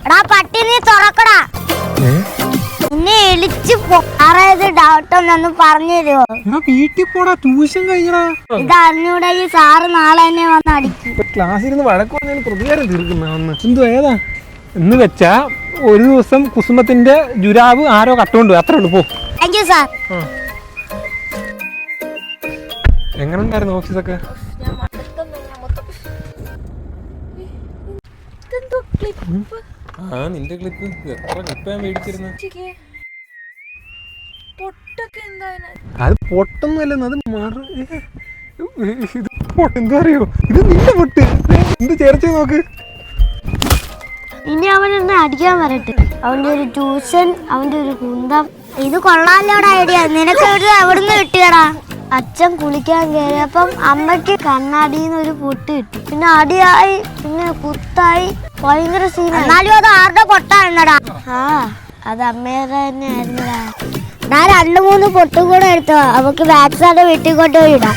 എടാ പട്ടി നീ തുറക്കടാ. നിന്നെ എളിച്ചു പോയത് ഡൗട്ട് ഒന്നൊന്ന് പറഞ്ഞു തരുമോ വീട്ടിൽ പോടാ ട്യൂഷൻ കഴിഞ്ഞടാ ഇത് അറിഞ്ഞൂടെ ഈ സാറ് നാളെ തന്നെ വന്ന് അടിക്കും. ക്ലാസ്സിൽ ഇരുന്ന് വഴക്ക് പറഞ്ഞാൽ പ്രതികാരം തീർക്കുന്ന എന്തോ ഏതാ? എന്ന് വെച്ചാ ഒരു ദിവസം കുസുമത്തിന്റെ ജുരാവ് ആരോ കട്ടുകൊണ്ട് അത്രേ ഉള്ളൂ പോ. താങ്ക് യു സാർ എങ്ങനെ ഉണ്ടായിരുന്നു ഓഫീസൊക്കെ? ക്ലിപ്പ് ആ നിന്റെ ക്ലിപ്പ് എത്ര ക്ലിപ്പ് ഞാൻ മേടിച്ചിരുന്നു? അത് പൊട്ടൊന്നുമല്ലെന്ന് അത് മറു ഇത് പൊട്ട് എന്താ അറിയോ? ഇത് നിന്റെ പൊട്ട്. എന്ത് ചേർച്ച നോക്ക്. ഇനി അവൻ എന്നെ അടിക്കാൻ വരട്ടെ. അവന്റെ ഒരു ട്യൂഷൻ അവന്റെ ഒരു കുന്തം. ഇത് കൊള്ളാലോടെ ഐഡിയ നിനക്ക് എവിടെ എവിടുന്ന് കിട്ടിയടാ? അച്ഛൻ കുളിക്കാൻ കയറിയപ്പം അമ്മയ്ക്ക് കണ്ണാടിന്ന് ഒരു പൊട്ട് കിട്ടി. പിന്നെ അടിയായി പിന്നെ ഭയങ്കര സീൻ എന്നാലും അത് ആരുടെ പൊട്ടാണെന്നടാ. ആ അത് അമ്മയുടെ തന്നെ ആയിരുന്നടാ. ഞാൻ രണ്ടു മൂന്ന് പൊട്ടും കൂടെ എടുത്തോ അവക്ക് വാക്സിനെ വീട്ടിൽ കൊണ്ടുപോയി ഇടാം.